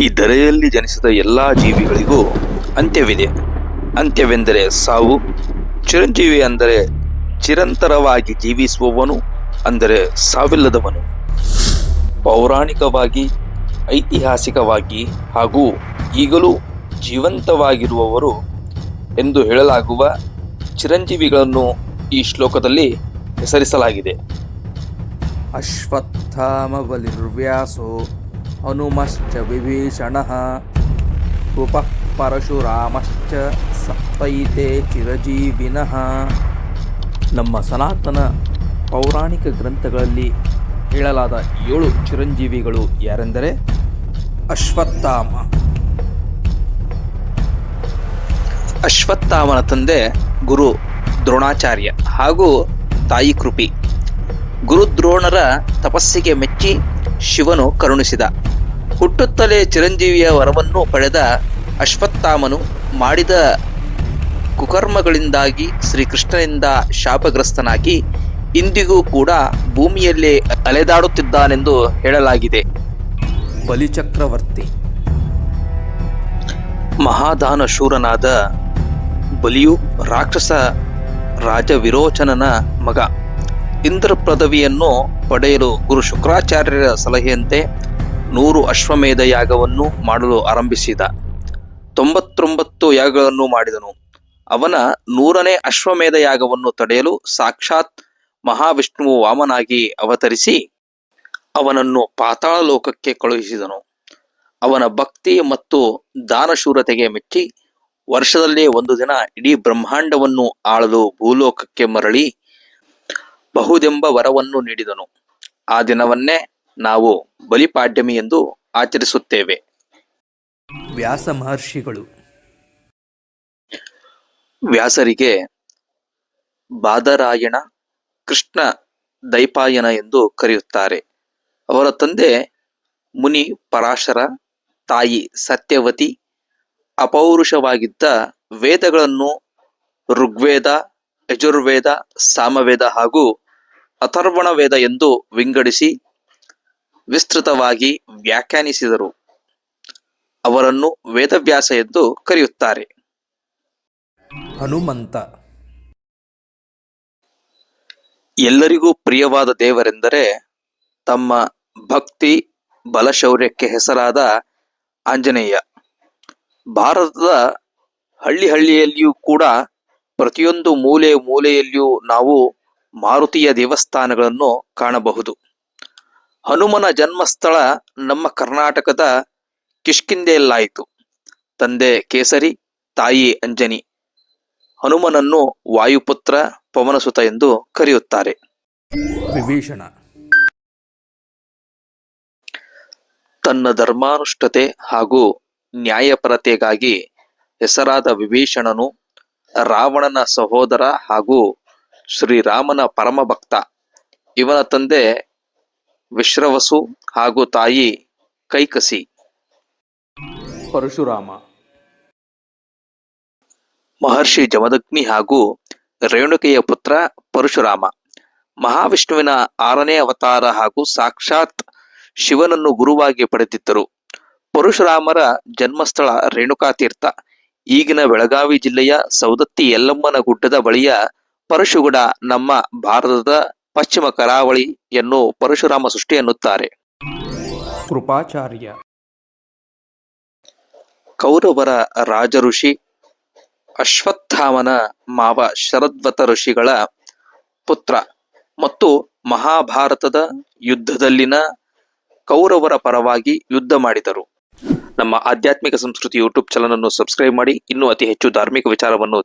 ಈ ದರೆಯಲ್ಲಿ ಜನಿಸಿದ ಎಲ್ಲ ಜೀವಿಗಳಿಗೂ ಅಂತ್ಯವಿದೆ. ಅಂತ್ಯವೆಂದರೆ ಸಾವು, ಚಿರಂಜೀವಿ ಅಂದರೆ ಚಿರಂತರವಾಗಿ ಜೀವಿಸುವವನು, ಅಂದರೆ ಸಾವಿಲ್ಲದವನು. ಪೌರಾಣಿಕವಾಗಿ, ಐತಿಹಾಸಿಕವಾಗಿ ಹಾಗೂ ಈಗಲೂ ಜೀವಂತವಾಗಿರುವವರು ಎಂದು ಹೇಳಲಾಗುವ ಚಿರಂಜೀವಿಗಳನ್ನು ಈ ಶ್ಲೋಕದಲ್ಲಿ ಹೆಸರಿಸಲಾಗಿದೆ. ಅಶ್ವತ್ಥಾಮಬಲಿರ್ವ್ಯಾಸೋ ಹನುಮಶ್ಚ ವಿಭೀಷಣಃ ಉಪಃ ಪರಶುರಾಮಶ್ಚ ಸಪ್ತೈತೆ ಚಿರಜೀವಿನಃ ನಮ್ಮ ಸನಾತನ ಪೌರಾಣಿಕ ಗ್ರಂಥಗಳಲ್ಲಿ ಹೇಳಲಾದ ಏಳು ಚಿರಂಜೀವಿಗಳು ಯಾರೆಂದರೆ ಅಶ್ವತ್ಥಾಮ. ಅಶ್ವತ್ಥಾಮನ ತಂದೆ ಗುರು ದ್ರೋಣಾಚಾರ್ಯ ಹಾಗೂ ತಾಯಿ ಕೃಪಿ. ಗುರು ದ್ರೋಣರ ತಪಸ್ಸಿಗೆ ಮೆಚ್ಚಿ ಶಿವನು ಕರುಣಿಸಿದ. ಹುಟ್ಟುತ್ತಲೇ ಚಿರಂಜೀವಿಯ ವರವನ್ನು ಪಡೆದ ಅಶ್ವತ್ಥಾಮನು ಮಾಡಿದ ಕುಕರ್ಮಗಳಿಂದಾಗಿ ಶ್ರೀಕೃಷ್ಣನಿಂದ ಶಾಪಗ್ರಸ್ತನಾಗಿ ಇಂದಿಗೂ ಕೂಡ ಭೂಮಿಯಲ್ಲೇ ಅಲೆದಾಡುತ್ತಿದ್ದಾನೆಂದು ಹೇಳಲಾಗಿದೆ. ಬಲಿಚಕ್ರವರ್ತಿ. ಮಹಾದಾನ ಶೂರನಾದ ಬಲಿಯು ರಾಕ್ಷಸ ರಾಜ ವಿರೋಚನನ ಮಗ. ಇಂದ್ರ ಪದವಿಯನ್ನು ಪಡೆಯಲು ಗುರು ಶುಕ್ರಾಚಾರ್ಯರ ಸಲಹೆಯಂತೆ ನೂರು ಅಶ್ವಮೇಧ ಯಾಗವನ್ನು ಮಾಡಲು ಆರಂಭಿಸಿದ. ತೊಂಬತ್ತೊಂಬತ್ತು ಯಾಗಗಳನ್ನು ಮಾಡಿದನು. ಅವನ ನೂರನೇ ಅಶ್ವಮೇಧ ಯಾಗವನ್ನು ತಡೆಯಲು ಸಾಕ್ಷಾತ್ ಮಹಾವಿಷ್ಣುವು ವಾಮನಾಗಿ ಅವತರಿಸಿ ಅವನನ್ನು ಪಾತಾಳ ಲೋಕಕ್ಕೆ ಕಳುಹಿಸಿದನು. ಅವನ ಭಕ್ತಿ ಮತ್ತು ದಾನಶೂರತೆಗೆ ಮೆಚ್ಚಿ ವರ್ಷದಲ್ಲೇ ಒಂದು ದಿನ ಇಡೀ ಬ್ರಹ್ಮಾಂಡವನ್ನು ಆಳಲು ಭೂಲೋಕಕ್ಕೆ ಮರಳಿ ಬಹುದೆಂಬ ವರವನ್ನು ನೀಡಿದನು. ಆ ದಿನವನ್ನೇ ನಾವು ಬಲಿಪಾಡ್ಯಮಿ ಎಂದು ಆಚರಿಸುತ್ತೇವೆ. ವ್ಯಾಸ ಮಹರ್ಷಿಗಳು. ವ್ಯಾಸರಿಗೆ ಬಾದರಾಯಣ ಕೃಷ್ಣ ದೈಪಾಯನ ಎಂದು ಕರೆಯುತ್ತಾರೆ. ಅವರ ತಂದೆ ಮುನಿ ಪರಾಶರ ತಾಯಿ ಸತ್ಯವತಿ ಅಪೌರುಷವಾಗಿದ್ದ ವೇದಗಳನ್ನು ಋಗ್ವೇದ ಯಜುರ್ವೇದ ಸಾಮವೇದ ಹಾಗೂ ಅಥರ್ವಣ ವೇದ ಎಂದು ವಿಂಗಡಿಸಿ ವಿಸ್ತೃತವಾಗಿ ವ್ಯಾಖ್ಯಾನಿಸಿದರು. ಅವರನ್ನು ವೇದವ್ಯಾಸ ಎಂದು ಕರೆಯುತ್ತಾರೆ. ಹನುಮಂತ. ಎಲ್ಲರಿಗೂ ಪ್ರಿಯವಾದ ದೇವರೆಂದರೆ ತಮ್ಮ ಭಕ್ತಿ ಬಲಶೌರ್ಯಕ್ಕೆ ಹೆಸರಾದ ಆಂಜನೇಯ. ಭಾರತದ ಹಳ್ಳಿ ಹಳ್ಳಿಯಲ್ಲಿಯೂ ಕೂಡ ಪ್ರತಿಯೊಂದು ಮೂಲೆ ಮೂಲೆಯಲ್ಲಿಯೂ ನಾವು ಮಾರುತಿಯ ದೇವಸ್ಥಾನಗಳನ್ನು ಕಾಣಬಹುದು. ಹನುಮನ ಜನ್ಮಸ್ಥಳ ನಮ್ಮ ಕರ್ನಾಟಕದ ಕಿಷ್ಕಿಂದೆಯಲ್ಲಾಯಿತು ತಂದೆ ಕೇಸರಿ ತಾಯಿ ಅಂಜನಿ. ಹನುಮನನ್ನು ವಾಯುಪುತ್ರ ಪವನಸುತ ಎಂದು ಕರೆಯುತ್ತಾರೆ. ವಿಭೀಷಣ. ತನ್ನ ಧರ್ಮಾನುಷ್ಠತೆ ಹಾಗೂ ನ್ಯಾಯಪರತೆಗಾಗಿ ಹೆಸರಾದ ವಿಭೀಷಣನು ರಾವಣನ ಸಹೋದರ ಹಾಗೂ ಶ್ರೀರಾಮನ ಪರಮಭಕ್ತ. ಇವನ ತಂದೆ ವಿಶ್ರವಸು ಹಾಗೂ ತಾಯಿ ಕೈಕಸಿ. ಪರಶುರಾಮ. ಮಹರ್ಷಿ ಜಮದಗ್ನಿ ಹಾಗೂ ರೇಣುಕೆಯ ಪುತ್ರ ಪರಶುರಾಮ. ಮಹಾವಿಷ್ಣುವಿನ ಆರನೇ ಅವತಾರ ಹಾಗೂ ಸಾಕ್ಷಾತ್ ಶಿವನನ್ನು ಗುರುವಾಗಿ ಪಡೆದಿದ್ದರು. ಪರಶುರಾಮರ ಜನ್ಮಸ್ಥಳ ರೇಣುಕಾತೀರ್ಥ. ಈಗಿನ ಬೆಳಗಾವಿ ಜಿಲ್ಲೆಯ ಸೌದತ್ತಿ ಯಲ್ಲಮ್ಮನ ಗುಡ್ಡದ ಬಳಿಯ ಪರಶುಗುಡ ನಮ್ಮ ಭಾರತದ ಪಶ್ಚಿಮ ಕರಾವಳಿಯನ್ನು ಪರಶುರಾಮ ಸೃಷ್ಟಿ ಎನ್ನುತ್ತಾರೆ. ಕೃಪಾಚಾರ್ಯ. ಕೌರವರ ರಾಜ ಋಷಿ ಅಶ್ವತ್ಥಾಮನ ಮಾವ ಶರದ್ವತ ಋಷಿಗಳ ಪುತ್ರ ಮತ್ತು ಮಹಾಭಾರತದ ಯುದ್ಧದಲ್ಲಿನ ಕೌರವರ ಪರವಾಗಿ ಯುದ್ಧ ಮಾಡಿದರು. ನಮ್ಮ ಆಧ್ಯಾತ್ಮಿಕ ಸಂಸ್ಕೃತಿ ಯೂಟ್ಯೂಬ್ ಚಾನಲ್ ಅನ್ನು ಸಬ್ಸ್ಕ್ರೈಬ್ ಮಾಡಿ ಇನ್ನೂ ಅತಿ ಹೆಚ್ಚು ಧಾರ್ಮಿಕ ವಿಚಾರವನ್ನು